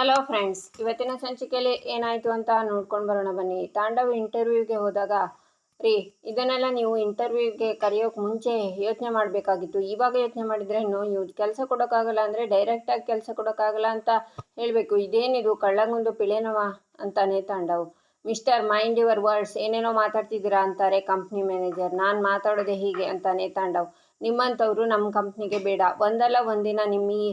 Hello friends ಇವತ್ತಿನ ಸಂಚಿಕೆಯಲ್ಲಿ ಏನಾಯಿತು ಅಂತ ನೋಡ್ಕೊಂಡು ಬರೋಣ ಬನ್ನಿ. ತಾಂಡವ್ ಇಂಟರ್ವ್ಯೂಗೆ ಹೋದಾಗ, ರೀ, ಇದನ್ನೆಲ್ಲ ನೀವು ಇಂಟರ್ವ್ಯೂಗೆ ಕರೆಯೋಕೆ ಮುಂಚೆ ಯೋಚನೆ ಮಾಡಬೇಕಾಗಿತ್ತು. ಇವಾಗ ಯೋಚನೆ ಮಾಡಿದರೆ ಯೂಸ್ ಕೆಲಸ ಕೊಡೋಕ್ಕಾಗಲ್ಲ ಅಂದರೆ ಡೈರೆಕ್ಟಾಗಿ ಕೆಲಸ ಕೊಡೋಕ್ಕಾಗಲ್ಲ ಅಂತ ಹೇಳಬೇಕು. ಇದೇನಿದು ಕಳ್ಳಂಗೊಂದು ಪಿಳೆನವ ಅಂತಾನೆ Tandav. Mister mind your words ಏನೇನೋ ಮಾತಾಡ್ತಿದ್ದೀರಾ ಅಂತಾರೆ ಕಂಪ್ನಿ ಮ್ಯಾನೇಜರ್ ನಾನು ಮಾತಾಡೋದೇ ಹೀಗೆ ಅಂತಾನೆ ತಾಂಡವ್. ನಿಮ್ಮಂಥವ್ರು ನಮ್ಮ ಕಂಪ್ನಿಗೆ ಬೇಡ. ಒಂದಲ್ಲ ಒಂದಿನ ನಿಮ್ಮ ಈ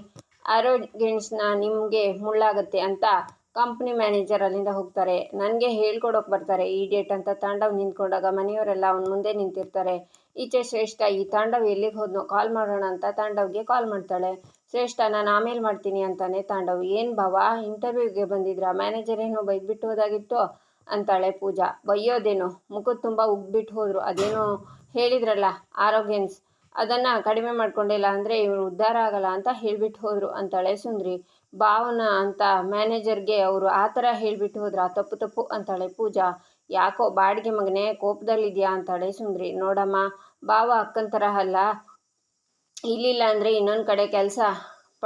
ಆರೋಗ್ಯನ್ಸ್ನ ನಿಮಗೆ ಮುಳ್ಳಾಗುತ್ತೆ ಅಂತ ಕಂಪ್ನಿ ಮ್ಯಾನೇಜರ್ ಅಲ್ಲಿಂದ ಹೋಗ್ತಾರೆ. ನನಗೆ ಹೇಳ್ಕೊಡೋಕೆ ಬರ್ತಾರೆ. ಈ ಡೇಟ್ ಅಂತ ತಾಂಡವ್ ನಿಂತ್ಕೊಂಡಾಗ ಮನೆಯವರೆಲ್ಲ ಅವನ ಮುಂದೆ ನಿಂತಿರ್ತಾರೆ. ಈಚೆ ಶ್ರೇಷ್ಠ, ಈ ತಾಂಡವ್ ಎಲ್ಲಿಗೆ ಹೋದ್ನೋ ಕಾಲ್ ಮಾಡೋಣ ಅಂತ ತಾಂಡವ್ಗೆ ಕಾಲ್ ಮಾಡ್ತಾಳೆ. ಶ್ರೇಷ್ಠ, ನಾನು ಆಮೇಲೆ ಮಾಡ್ತೀನಿ ಅಂತಾನೆ ತಾಂಡವ್, ಏನು ಭಾವ? ಇಂಟರ್ವ್ಯೂಗೆ ಬಂದಿದ್ರಾ? ಮ್ಯಾನೇಜರ್ ಏನೋ ಬೈದ್ಬಿಟ್ಟು ಹೋದಾಗಿತ್ತು? ಅಂತಾಳೆ ಪೂಜಾ. ಬೈಯೋದೇನೋ? ಮುಖದ ತುಂಬ ಉಗ್ಬಿಟ್ಟು ಹೋದ್ರು. ಅದೇನೋ ಹೇಳಿದ್ರಲ್ಲ ಆರೋಗ್ಯನ್ಸ್ ಅದನ್ನು ಕಡಿಮೆ ಮಾಡ್ಕೊಂಡಿಲ್ಲ ಅಂದರೆ ಇವರು ಉದ್ಧಾರ ಆಗಲ್ಲ ಅಂತ ಹೇಳಿಬಿಟ್ಟು ಹೋದರು. ಅಂತಾಳೆ ಸುಂದ್ರಿ. ಭಾವನ ಅಂತ ಮ್ಯಾನೇಜರ್ಗೆ ಅವರು ಆ ಥರ ಹೇಳ್ಬಿಟ್ಟು ಹೋದ್ರ. ತಪ್ಪು ತಪ್ಪು ಅಂತಾಳೆ ಪೂಜಾ. ಯಾಕೋ ಬಾಡಿಗೆ ಮಗನೇ ಕೋಪದಲ್ಲಿದೆಯಾ ಅಂತಾಳೆ ಸುಂದ್ರಿ. ನೋಡಮ್ಮ, ಭಾವ ಅಕ್ಕನ ಥರ ಅಲ್ಲ. ಇಲ್ಲಿಲ್ಲ ಅಂದರೆ ಇನ್ನೊಂದು ಕಡೆ ಕೆಲಸ ಪ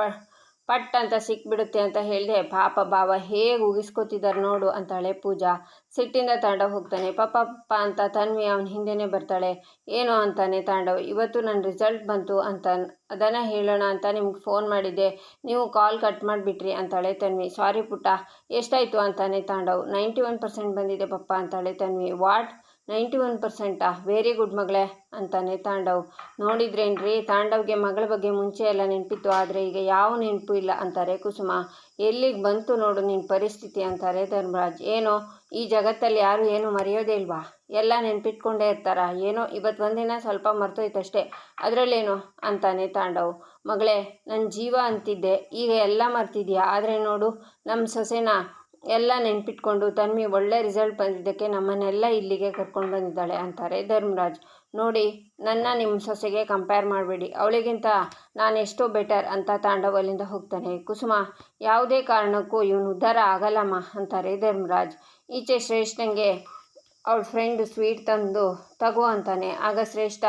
ಪಟ್ ಅಂತ ಸಿಕ್ಬಿಡುತ್ತೆ ಅಂತ ಹೇಳಿದೆ, ಪಾಪ ಭಾವ, ಹೇಗೆ ಉಗಿಸ್ಕೊತಿದ್ದಾರೆ ನೋಡು ಅಂತಾಳೆ ಪೂಜಾ. ಸಿಟ್ಟಿಂದ ತಾಂಡವ್ ಹೋಗ್ತಾನೆ. ಪಾಪ ಪಪ್ಪ ಅಂತ ತನ್ವಿ ಅವನ ಹಿಂದೆನೇ ಬರ್ತಾಳೆ. ಏನು ಅಂತಾನೆ ತಾಂಡವ್, ಇವತ್ತು ನನ್ನ ರಿಸಲ್ಟ್ ಬಂತು ಅಂತ ಅದನ್ನು ಹೇಳೋಣ ಅಂತ ನಿಮ್ಗೆ ಫೋನ್ ಮಾಡಿದ್ದೆ. ನೀವು ಕಾಲ್ ಕಟ್ ಮಾಡಿಬಿಟ್ರಿ ಅಂತಾಳೆ ತನ್ವಿ. ಸಾರಿ ಪುಟ್ಟ, ಎಷ್ಟಾಯಿತು ಅಂತಾನೆ ತಾಂಡವ್. ನೈಂಟಿ ಒನ್ ಪರ್ಸೆಂಟ್ ಬಂದಿದೆ ಪಪ್ಪ ಅಂತಾಳೆ ತನ್ವಿ. ವಾಟ್? ನೈಂಟಿ ಒನ್ ಪರ್ಸೆಂಟಾ? ವೆರಿ ಗುಡ್ ಮಗಳೇ, ಅಂತಾನೆ ತಾಂಡವ್. ನೋಡಿದ್ರೇನ್ರಿ, ತಾಂಡವ್ಗೆ ಮಗಳ ಬಗ್ಗೆ ಮುಂಚೆ ಎಲ್ಲ ನೆನಪಿತ್ತು, ಆದರೆ ಈಗ ಯಾವ ನೆನಪು ಇಲ್ಲ ಅಂತಾರೆ ಕುಸುಮ. ಎಲ್ಲಿಗೆ ಬಂತು ನೋಡು ನಿನ್ನ ಪರಿಸ್ಥಿತಿ ಅಂತಾರೆ ಧರ್ಮರಾಜ್. ಏನೋ, ಈ ಜಗತ್ತಲ್ಲಿ ಯಾರು ಏನು ಮರೆಯೋದೇ ಇಲ್ವಾ? ಎಲ್ಲ ನೆನಪಿಟ್ಕೊಂಡೇ ಇರ್ತಾರ? ಏನೋ, ಇವತ್ತು ಒಂದಿನ ಸ್ವಲ್ಪ ಮರ್ತೋಯ್ತಷ್ಟೇ. ಅದರಲ್ಲೇನು, ಅಂತಾನೆ ತಾಂಡವ್. ಮಗಳೇ ನನ್ನ ಜೀವ ಅಂತಿದ್ದೆ, ಈಗ ಎಲ್ಲ ಮರ್ತಿದ್ಯಾ? ಆದರೆ ನೋಡು ನಮ್ಮ ಸೊಸೆನ ಎಲ್ಲ ನೆನ್ಪಿಟ್ಕೊಂಡು, ತನ್ವಿ, ಒಳ್ಳೆ ರಿಸಲ್ಟ್ ಬಂದಿದ್ದಕ್ಕೆ ನಮ್ಮನ್ನೆಲ್ಲ ಇಲ್ಲಿಗೆ ಕರ್ಕೊಂಡು ಬಂದಿದ್ದಾಳೆ ಅಂತಾರೆ ಧರ್ಮರಾಜ್. ನೋಡಿ, ನನ್ನ ನಿಮ್ಮ ಸೊಸೆಗೆ ಕಂಪೇರ್ ಮಾಡಬೇಡಿ. ಅವಳಿಗಿಂತ ನಾನು ಎಷ್ಟೋ ಬೆಟರ್ ಅಂತ ತಾಂಡವ್ ಅಲ್ಲಿಂದ ಹೋಗ್ತಾನೆ. ಕುಸುಮ, ಯಾವುದೇ ಕಾರಣಕ್ಕೂ ಇವನು ಉದ್ಧಾರ ಆಗಲ್ಲಮ್ಮ ಅಂತಾರೆ ಧರ್ಮರಾಜ್. ಈಚೆ ಶ್ರೇಷ್ಠನಿಗೆ ಅವಳ ಫ್ರೆಂಡ್ ಸ್ವೀಟ್ ತಂದು, ತಗೋ ಅಂತಾನೆ. ಆಗ ಶ್ರೇಷ್ಠ,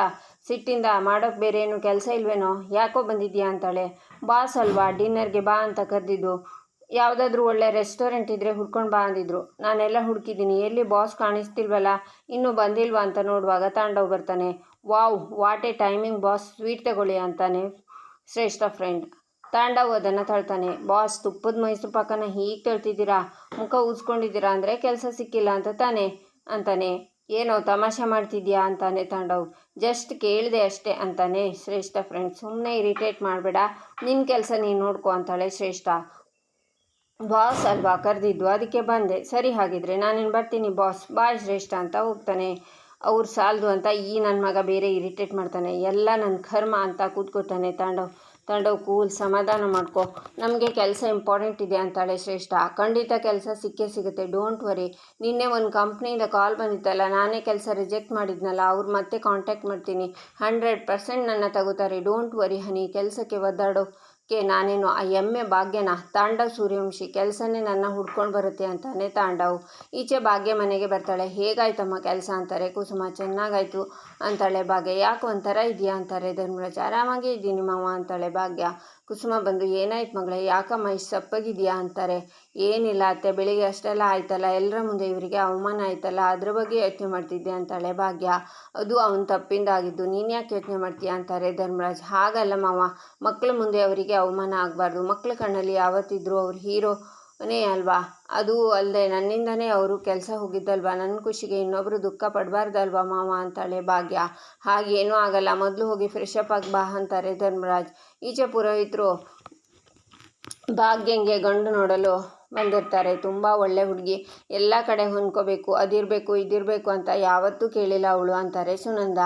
ಸಿಟ್ಟಿಂದ ಮಾಡೋಕ್ಕೆ ಬೇರೆ ಏನು ಕೆಲಸ ಇಲ್ವೇನೋ? ಯಾಕೋ ಬಂದಿದ್ಯಾ ಅಂತಾಳೆ. ಬಾಸ್ ಅಲ್ವಾ? ಡಿನ್ನರ್ಗೆ ಬಾ ಅಂತ ಕರೆದಿದ್ದು. ಯಾವುದಾದ್ರೂ ಒಳ್ಳೆ ರೆಸ್ಟೋರೆಂಟ್ ಇದ್ದರೆ ಹುಡ್ಕೊಂಡು ಬಾ ಅಂದಿದ್ರು. ನಾನೆಲ್ಲ ಹುಡುಕಿದ್ದೀನಿ. ಎಲ್ಲಿ ಬಾಸ್ ಕಾಣಿಸ್ತಿಲ್ವಲ್ಲ? ಇನ್ನೂ ಬಂದಿಲ್ವಾ ಅಂತ ನೋಡುವಾಗ ತಾಂಡವ್ ಬರ್ತಾನೆ. Wow what a timing boss sweet ತಗೊಳ್ಳಿ ಅಂತಾನೆ ಶ್ರೇಷ್ಠ ಫ್ರೆಂಡ್ ತಾಂಡವ್ ಅದನ್ನು ತಳ್ತಾನೆ. ಬಾಸ್ ತುಪ್ಪದ ಮೈಸೂರು ಪಾಕನ ಹೀಗೆ ತಳ್ತಿದ್ದೀರಾ? ಮುಖ ಉಜ್ಕೊಂಡಿದ್ದೀರಾ ಅಂದರೆ ಕೆಲಸ ಸಿಕ್ಕಿಲ್ಲ ಅಂತ ತಾನೆ ಅಂತಾನೆ. ಏನೋ ತಮಾಷೆ ಮಾಡ್ತಿದ್ಯಾ? ಅಂತಾನೆ ತಾಂಡವ್. ಜಸ್ಟ್ ಕೇಳಿದೆ ಅಷ್ಟೇ ಅಂತಾನೆ ಶ್ರೇಷ್ಠ ಫ್ರೆಂಡ್ ಸುಮ್ಮನೆ ಇರಿಟೇಟ್ ಮಾಡಬೇಡ. ನಿನ್ನ ಕೆಲಸ ನೀನು ನೋಡ್ಕೊ ಅಂತಾಳೆ ಶ್ರೇಷ್ಠ. ಬಾಸ್ ಅಲ್ವಾ? ಕರೆದಿದ್ದು. ಅದಕ್ಕೆ ಬಂದೆ. ಸರಿ ಹಾಗಿದ್ರೆ ನಾನೇನು ಬರ್ತೀನಿ ಬಾಸ್. ಬಾಯ್ ಶ್ರೇಷ್ಠ ಅಂತ ಹೋಗ್ತಾನೆ. ಅವ್ರು ಸಾಲದು ಅಂತ ಈ ನನ್ನ ಮಗ ಬೇರೆ ಇರಿಟೇಟ್ ಮಾಡ್ತಾನೆ. ಎಲ್ಲ ನನ್ನ ಕರ್ಮ ಅಂತ ಕೂತ್ಕೋತಾನೆ. ತಾಂಡವ್ ತಾಂಡವ್ ಕೂಲ್ ಸಮಾಧಾನ ಮಾಡ್ಕೊ. ನಮಗೆ ಕೆಲಸ ಇಂಪಾರ್ಟೆಂಟ್ ಇದೆ ಅಂತಾಳೆ ಶ್ರೇಷ್ಠ. ಖಂಡಿತ ಕೆಲಸ ಸಿಕ್ಕೇ ಸಿಗುತ್ತೆ. ಡೋಂಟ್ ವರಿ ನಿನ್ನೆ ಒಂದು ಕಂಪ್ನಿಯಿಂದ ಕಾಲ್ ಬಂದಿತ್ತಲ್ಲ. ನಾನೇ ಕೆಲಸ ರಿಜೆಕ್ಟ್ ಮಾಡಿದ್ನಲ್ಲ. ಅವ್ರು ಮತ್ತೆ ಕಾಂಟ್ಯಾಕ್ಟ್ ಮಾಡ್ತೀನಿ. ಹಂಡ್ರೆಡ್ ಪರ್ಸೆಂಟ್ ನನ್ನ ತಗೋತಾರೆ. ಡೋಂಟ್ ವರಿ ಹನಿ ಕೆಲಸಕ್ಕೆ ಒದ್ದಾಡೋ ಕೆ ನಾನೇನು ಆ ಎಮ್ಮೆ ಭಾಗ್ಯನ? ತಾಂಡವ್ ಸೂರ್ಯವಂಶಿ, ಕೆಲಸನೇ ನನ್ನ ಹುಡ್ಕೊಂಡು ಬರುತ್ತೆ ಅಂತಾನೆ ತಾಂಡವ್. ಈಚೆ ಭಾಗ್ಯ ಮನೆಗೆ ಬರ್ತಾಳೆ. ಹೇಗಾಯ್ತಮ್ಮ ಕೆಲಸ ಅಂತಾರೆ? ಕುಸುಮ, ಚೆನ್ನಾಗಾಯ್ತು ಅಂತಾಳೆ ಭಾಗ್ಯ. ಯಾಕೆ ಒಂಥರ ಇದೆಯಾ ಅಂತಾರೆ ಧರ್ಮರಾಜ್. ಆರಾಮಾಗಿ ಇದ್ದೀನಿ ಮಾವ ಅಂತಾಳೆ ಭಾಗ್ಯ. ಕುಸುಮ ಬಂದು, ಏನಾಯ್ತು ಮಗಳೇ, ಯಾಕಮ್ಮ ಇಷ್ಟು ಸಪ್ಪಗಿದೆಯಾ? ಅಂತಾರೆ. ಏನಿಲ್ಲ ಅತ್ತೆ, ಬೆಳಿಗ್ಗೆ ಅಷ್ಟೆಲ್ಲ ಆಯ್ತಲ್ಲ ಎಲ್ಲರ ಮುಂದೆ ಇವರಿಗೆ ಅವಮಾನ ಆಯ್ತಲ್ಲ, ಅದ್ರ ಬಗ್ಗೆ ಯೋಚನೆ ಮಾಡ್ತಿದ್ದೆ, ಅಂತಾಳೆ ಭಾಗ್ಯ. ಅದು ಅವನ ತಪ್ಪಿಂದ ಆಗಿದ್ದು, ನೀನು ಯಾಕೆ ಯೋಚನೆ ಮಾಡ್ತೀಯಾ? ಅಂತಾರೆ ಧರ್ಮರಾಜ್. ಹಾಗಲ್ಲ ಮಾವ ಮಕ್ಕಳ ಮುಂದೆ ಅವರಿಗೆ ಅವಮಾನ ಆಗಬಾರ್ದು. ಮಕ್ಕಳ ಕಣ್ಣಲ್ಲಿ ಯಾವತ್ತಿದ್ರು ಅವ್ರು ಹೀರೋನೇ ಅಲ್ವಾ? ಅದು ಅಲ್ಲದೆ ನನ್ನಿಂದನೇ ಅವರು ಕೆಲಸ ಹೋಗಿದ್ದಲ್ವಾ? ನನ್ನ ಖುಷಿಗೆ ಇನ್ನೊಬ್ಬರು ದುಃಖ ಪಡಬಾರ್ದಲ್ವಾ ಮಾವ ಅಂತಾಳೆ ಭಾಗ್ಯ. ಹಾಗೇನೂ ಆಗಲ್ಲ. ಮೊದಲು ಹೋಗಿ ಫ್ರೆಶ್ ಅಪ್ ಆಗಿ ಬಾ ಅಂತಾರೆ ಧರ್ಮರಾಜ್. ಈಚೆ ಪುರೋಹಿತರು ಭಾಗ್ಯಂಗೆ ಗಂಡು ನೋಡಲು ಬಂದಿರ್ತಾರೆ. ತುಂಬ ಒಳ್ಳೆ ಹುಡುಗಿ. ಎಲ್ಲ ಕಡೆ ಹೊಂದ್ಕೋಬೇಕು, ಅದಿರಬೇಕು, ಇದಿರಬೇಕು ಅಂತ ಯಾವತ್ತೂ ಕೇಳಿಲ್ಲ ಅವಳು ಅಂತಾರೆ ಸುನಂದ.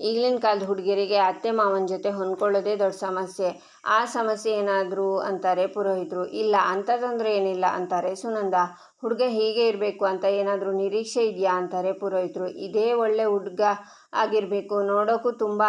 ಈಗಲಿನ ಕಾಲದ ಹುಡುಗಿಯರಿಗೆ ಅತ್ತೆ ಮಾವನ ಜೊತೆ ಹೊಂದ್ಕೊಳ್ಳೋದೇ ದೊಡ್ಡ ಸಮಸ್ಯೆ. ಆ ಸಮಸ್ಯೆ ಏನಾದರೂ ಅಂತಾರೆ ಪುರೋಹಿತರು. ಇಲ್ಲ ಅಂಥದ್ದಂದ್ರೆ ಏನಿಲ್ಲ ಅಂತಾರೆ ಸುನಂದ. ಹುಡುಗ ಹೀಗೆ ಇರಬೇಕು ಅಂತ ಏನಾದರೂ ನಿರೀಕ್ಷೆ ಇದೆಯಾ ಅಂತಾರೆ ಪುರೋಹಿತರು. ಇದೇ ಒಳ್ಳೆ ಹುಡುಗ ಆಗಿರಬೇಕು ನೋಡೋಕ್ಕೂ ತುಂಬ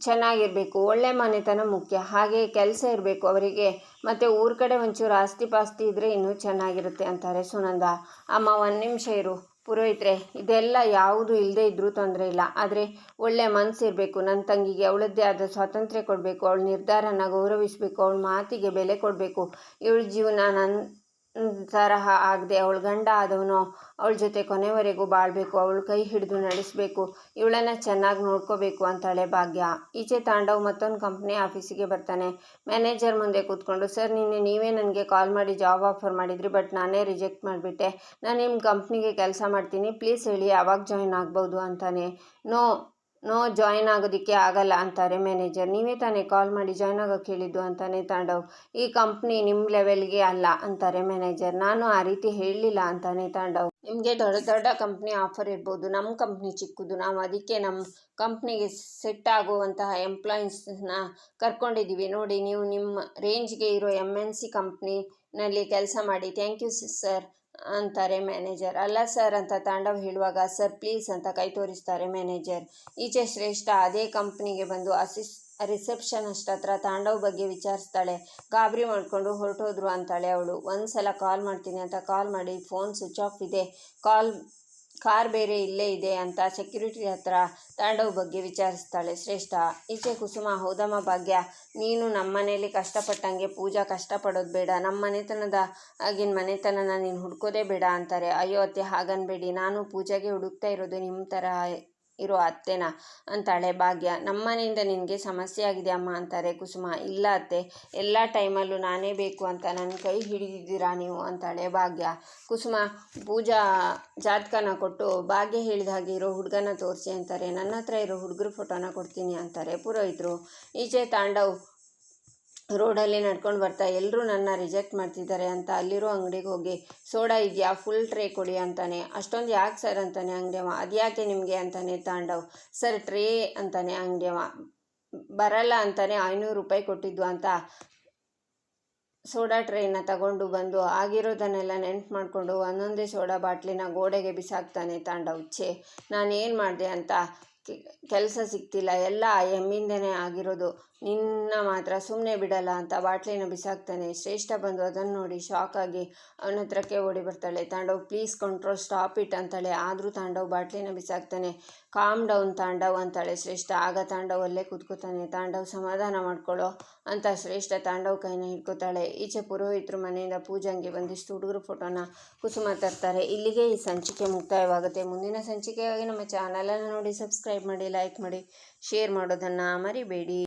ಚೆನ್ನಾಗಿರಬೇಕು, ಒಳ್ಳೆ ಮನೆತನ ಮುಖ್ಯ, ಹಾಗೆ ಕೆಲಸ ಇರಬೇಕು ಅವರಿಗೆ. ಮತ್ತು ಊರ ಕಡೆ ಒಂಚೂರು ಆಸ್ತಿ ಪಾಸ್ತಿ ಇದ್ದರೆ ಇನ್ನೂ ಚೆನ್ನಾಗಿರುತ್ತೆ ಅಂತಾರೆ ಸುನಂದ. ಅಮ್ಮ, ಒಂದು ನಿಮಿಷ ಇರು. ಪುರೋಹಿತ್ರೆ, ಇದೆಲ್ಲ ಯಾವುದು ಇಲ್ಲದೆ ಇದ್ದರೂ ತೊಂದರೆ ಇಲ್ಲ. ಆದರೆ ಒಳ್ಳೆ ಮನಸ್ಸಿರಬೇಕು ನನ್ನ ತಂಗಿಗೆ ಅವಳದ್ದೇ ಆದ ಸ್ವಾತಂತ್ರ್ಯ ಕೊಡಬೇಕು. ಅವಳ ನಿರ್ಧಾರನ ಗೌರವಿಸಬೇಕು. ಅವಳ ಮಾತಿಗೆ ಬೆಲೆ ಕೊಡಬೇಕು. ಇವಳ ಜೀವನ ನನ್ನ ತರಹ ಆಗದೆ ಅವಳು ಗಂಡ ಆದವನು, ಅವಳ ಜೊತೆ ಕೊನೆವರೆಗೂ ಬಾಳಬೇಕು, ಅವಳು ಕೈ ಹಿಡಿದು ನಡೆಸಬೇಕು, ಇವಳನ್ನು ಚೆನ್ನಾಗಿ ನೋಡ್ಕೋಬೇಕು ಅಂತಾಳೆ ಭಾಗ್ಯ. ಈಚೆ ತಾಂಡವ್ ಮತ್ತೊಂದು ಕಂಪ್ನಿ ಆಫೀಸಿಗೆ ಬರ್ತಾನೆ. ಮ್ಯಾನೇಜರ್ ಮುಂದೆ ಕೂತ್ಕೊಂಡು, ಸರ್, ನಿನ್ನೆ ನೀವೇ ನನಗೆ ಕಾಲ್ ಮಾಡಿ ಜಾಬ್ ಆಫರ್ ಮಾಡಿದ್ರಿ ಬಟ್ ನಾನೇ ರಿಜೆಕ್ಟ್ ಮಾಡಿಬಿಟ್ಟೆ. ನಾನು ನಿಮ್ಮ ಕಂಪ್ನಿಗೆ ಕೆಲಸ ಮಾಡ್ತೀನಿ ಪ್ಲೀಸ್ ಹೇಳಿ ಯಾವಾಗ ಜಾಯಿನ್ ಆಗ್ಬೋದು ಅಂತಾನೆ. ನೋ ನೋ, ಜಾಯಿನ್ ಆಗೋದಕ್ಕೆ ಆಗಲ್ಲ ಅಂತಾರೆ ಮ್ಯಾನೇಜರ್. ನೀವೇ ತಾನೇ ಕಾಲ್ ಮಾಡಿ ಜಾಯ್ನ್ ಆಗೋಕೆ ಹೇಳಿದ್ದು ಅಂತಾನೆ ತಾಂಡವ್. ಈ ಕಂಪ್ನಿ ನಿಮ್ಮ ಲೆವೆಲ್ಗೆ ಅಲ್ಲ ಅಂತಾರೆ ಮ್ಯಾನೇಜರ್. ನಾನು ಆ ರೀತಿ ಹೇಳಲಿಲ್ಲ ಅಂತಾನೆ ತಾಂಡವ್. ನಿಮಗೆ ದೊಡ್ಡ ದೊಡ್ಡ ಕಂಪ್ನಿ ಆಫರ್ ಇರ್ಬೋದು. ನಮ್ಮ ಕಂಪ್ನಿ ಚಿಕ್ಕದು. ನಾವು ಅದಕ್ಕೆ ನಮ್ಮ ಕಂಪ್ನಿಗೆ ಸೆಟ್ ಆಗುವಂತಹ ಎಂಪ್ಲಾಯೀಸ್ನ ಕರ್ಕೊಂಡಿದ್ದೀವಿ ನೋಡಿ, ನೀವು ನಿಮ್ಮ ರೇಂಜ್ಗೆ ಇರೋ ಎಂ ಎನ್ ಸಿ ಕಂಪ್ನಿನಲ್ಲಿ ಕೆಲಸ ಮಾಡಿ. ಥ್ಯಾಂಕ್ ಯು ಸರ್ ಅಂತಾರೆ ಮ್ಯಾನೇಜರ್. ಅಲ್ಲ ಸರ್ ಅಂತ ತಾಂಡವ್ ಹೇಳುವಾಗ, ಸರ್, ಪ್ಲೀಸ್ ಅಂತ ಕೈ ತೋರಿಸ್ತಾರೆ ಮ್ಯಾನೇಜರ್. ಈಚೆ ಶ್ರೇಷ್ಠ ಅದೇ ಕಂಪ್ನಿಗೆ ಬಂದು ಅಸಿಸ್, ರಿಸೆಪ್ಷನಿಸ್ಟ್ ಹತ್ರ ತಾಂಡವ್ ಬಗ್ಗೆ ವಿಚಾರಿಸ್ತಾಳೆ. ಗಾಬರಿ ಮಾಡಿಕೊಂಡು ಹೊರಟೋದ್ರು ಅಂತಾಳೆ ಅವಳು. ಒಂದು ಸಲ ಕಾಲ್ ಮಾಡ್ತೀನಿ ಅಂತ ಕಾಲ್ ಮಾಡಿ, ಫೋನ್ ಸ್ವಿಚ್ ಆಫ್ ಇದೆ. ಕಾಲ್ ಕಾರ್ ಬೇರೆ ಇಲ್ಲೇ ಇದೆ ಅಂತ ಸೆಕ್ಯೂರಿಟಿ ಹತ್ರ ತಾಂಡವ್ ಬಗ್ಗೆ ವಿಚಾರಿಸ್ತಾಳೆ. ಶ್ರೇಷ್ಠ, ಈಚೆ ಕುಸುಮ, ಹೌದಮ್ಮ ಭಾಗ್ಯ, ನೀನು ನಮ್ಮ ಮನೇಲಿ ಕಷ್ಟಪಟ್ಟಂಗೆ ಪೂಜಾ ಕಷ್ಟಪಡೋದು ಬೇಡ. ನಮ್ಮ ಮನೆತನದ ಆಗಿನ ಮನೆತನನ ನೀನು ಹುಡ್ಕೋದೇ ಬೇಡ ಅಂತಾರೆ. ಅಯ್ಯೋ ಅತ್ತೆ, ಹಾಗನ್ಬೇಡಿ. ನಾನು ಪೂಜಾಗೆ ಹುಡುಕ್ತಾ ಇರೋದು ನಿಮ್ಮ ಥರ ಇರೋ ಅತ್ತೆನ ಅಂತಾಳೆ ಭಾಗ್ಯ. ನಮ್ಮನೆಯಿಂದ ನಿನಗೆ ಸಮಸ್ಯೆ ಆಗಿದೆ ಅಮ್ಮ ಅಂತಾರೆ ಕುಸುಮ. ಇಲ್ಲ ಅತ್ತೆ, ಎಲ್ಲ ಟೈಮಲ್ಲೂ ನಾನೇ ಬೇಕು ಅಂತ ನನ್ನ ಕೈ ಹಿಡಿದಿದ್ದೀರಾ ನೀವು ಅಂತಾಳೆ ಭಾಗ್ಯ. ಕುಸುಮ, ಪೂಜಾ ಜಾತಕನ ಕೊಟ್ಟು ಭಾಗ್ಯ ಹೇಳಿದ ಹಾಗೆ ಇರೋ ಹುಡುಗನ ತೋರಿಸಿ ಅಂತಾರೆ. ನನ್ನ ಹತ್ರ ಇರೋ ಹುಡುಗರು ಫೋಟೋನ ಕೊಡ್ತೀನಿ ಅಂತಾರೆ. ಪುರೋಹಿತರು, ಈಚೆ ತಾಂಡವ್ ರೋಡಲ್ಲಿ ನಡ್ಕೊಂಡು ಬರ್ತಾ ಎಲ್ಲರೂ ನನ್ನ ರಿಜೆಕ್ಟ್ ಮಾಡ್ತಿದ್ದಾರೆ ಅಂತ ಅಲ್ಲಿರೋ ಅಂಗಡಿಗೆ ಹೋಗಿ, ಸೋಡಾ ಇದೆಯಾ? ಫುಲ್ ಟ್ರೇ ಕೊಡಿ ಅಂತಾನೆ. ಅಷ್ಟೊಂದು ಯಾಕೆ ಸರ್? ಅಂತಾನೆ ಅಂಗಡಿಯವ. ಅದ್ಯಾಕೆ ನಿಮಗೆ? ಅಂತಾನೆ ತಾಂಡವ್. ಸರ್, ಟ್ರೇ ಅಂತಾನೆ ಅಂಗಡಿಯವ. ಬರಲ್ಲ ಅಂತಾನೆ ಐನೂರು ರೂಪಾಯಿ ಕೊಟ್ಟಿದ್ದು ಅಂತ ಸೋಡಾ ಟ್ರೇನ ತಗೊಂಡು ಬಂದು ಆಗಿರೋದನ್ನೆಲ್ಲ ನೆನ್ಪು ಮಾಡಿಕೊಂಡು ಒಂದೊಂದೇ ಸೋಡಾ ಬಾಟ್ಲಿನ ಗೋಡೆಗೆ ಬಿಸಾಕ್ತಾನೆ ತಾಂಡವ್. ಛೇ, ನಾನೇನು ಮಾಡಿದೆ ಅಂತ ಕೆಲಸ ಸಿಗ್ತಿಲ್ಲ. ಎಲ್ಲ ಎಮ್ಮಿಂದನೇ ಆಗಿರೋದು. ನಿನ್ನ ಮಾತ್ರ ಸುಮ್ಮನೆ ಬಿಡಲ್ಲ ಅಂತ ಬಾಟ್ಲಿನ ಬಿಸಾಕ್ತಾನೆ. ಶ್ರೇಷ್ಠ ಬಂದು ಅದನ್ನು ನೋಡಿ ಶಾಕ್ ಆಗಿ ಅವನ ಹತ್ರಕ್ಕೆ ಓಡಿ ಬರ್ತಾಳೆ. Tandav please control stop it ಅಂತಾಳೆ. ಆದರೂ ತಾಂಡವ್ ಬಾಟ್ಲಿನ ಬಿಸಾಕ್ತಾನೆ. ಕಾಮ್ ಡೌನ್ ತಾಂಡವ್ ಅಂತಾಳೆ ಶ್ರೇಷ್ಠ. ಆಗ ತಾಂಡವ್ ಅಲ್ಲೇ ಕೂತ್ಕೋತಾನೆ. ತಾಂಡವ್, ಸಮಾಧಾನ ಮಾಡ್ಕೊಳ್ಳೋ ಅಂತ ಶ್ರೇಷ್ಠ ತಾಂಡವ್ ಕೈನ ಹಿಡ್ಕೋತಾಳೆ. ಈಚೆ ಪುರೋಹಿತರು ಮನೆಯಿಂದ ಪೂಜಾಂಗೆ ಬಂದಿಷ್ಟು ಹುಡುಗರು ಫೋಟೋನ ಕುಸುಮ ತರ್ತಾರೆ. ಇಲ್ಲಿಗೆ ಈ ಸಂಚಿಕೆ ಮುಕ್ತಾಯವಾಗುತ್ತೆ. ಮುಂದಿನ ಸಂಚಿಕೆಯಾಗಿ ನಮ್ಮ ಚಾನಲನ್ನು ನೋಡಿ ಸಬ್ಸ್ಕ್ರೈಬ್ ಮಾಡಿ ಲೈಕ್ ಮಾಡಿ ಶೇರ್ ಮಾಡೋದನ್ನು ಮರಿಬೇಡಿ.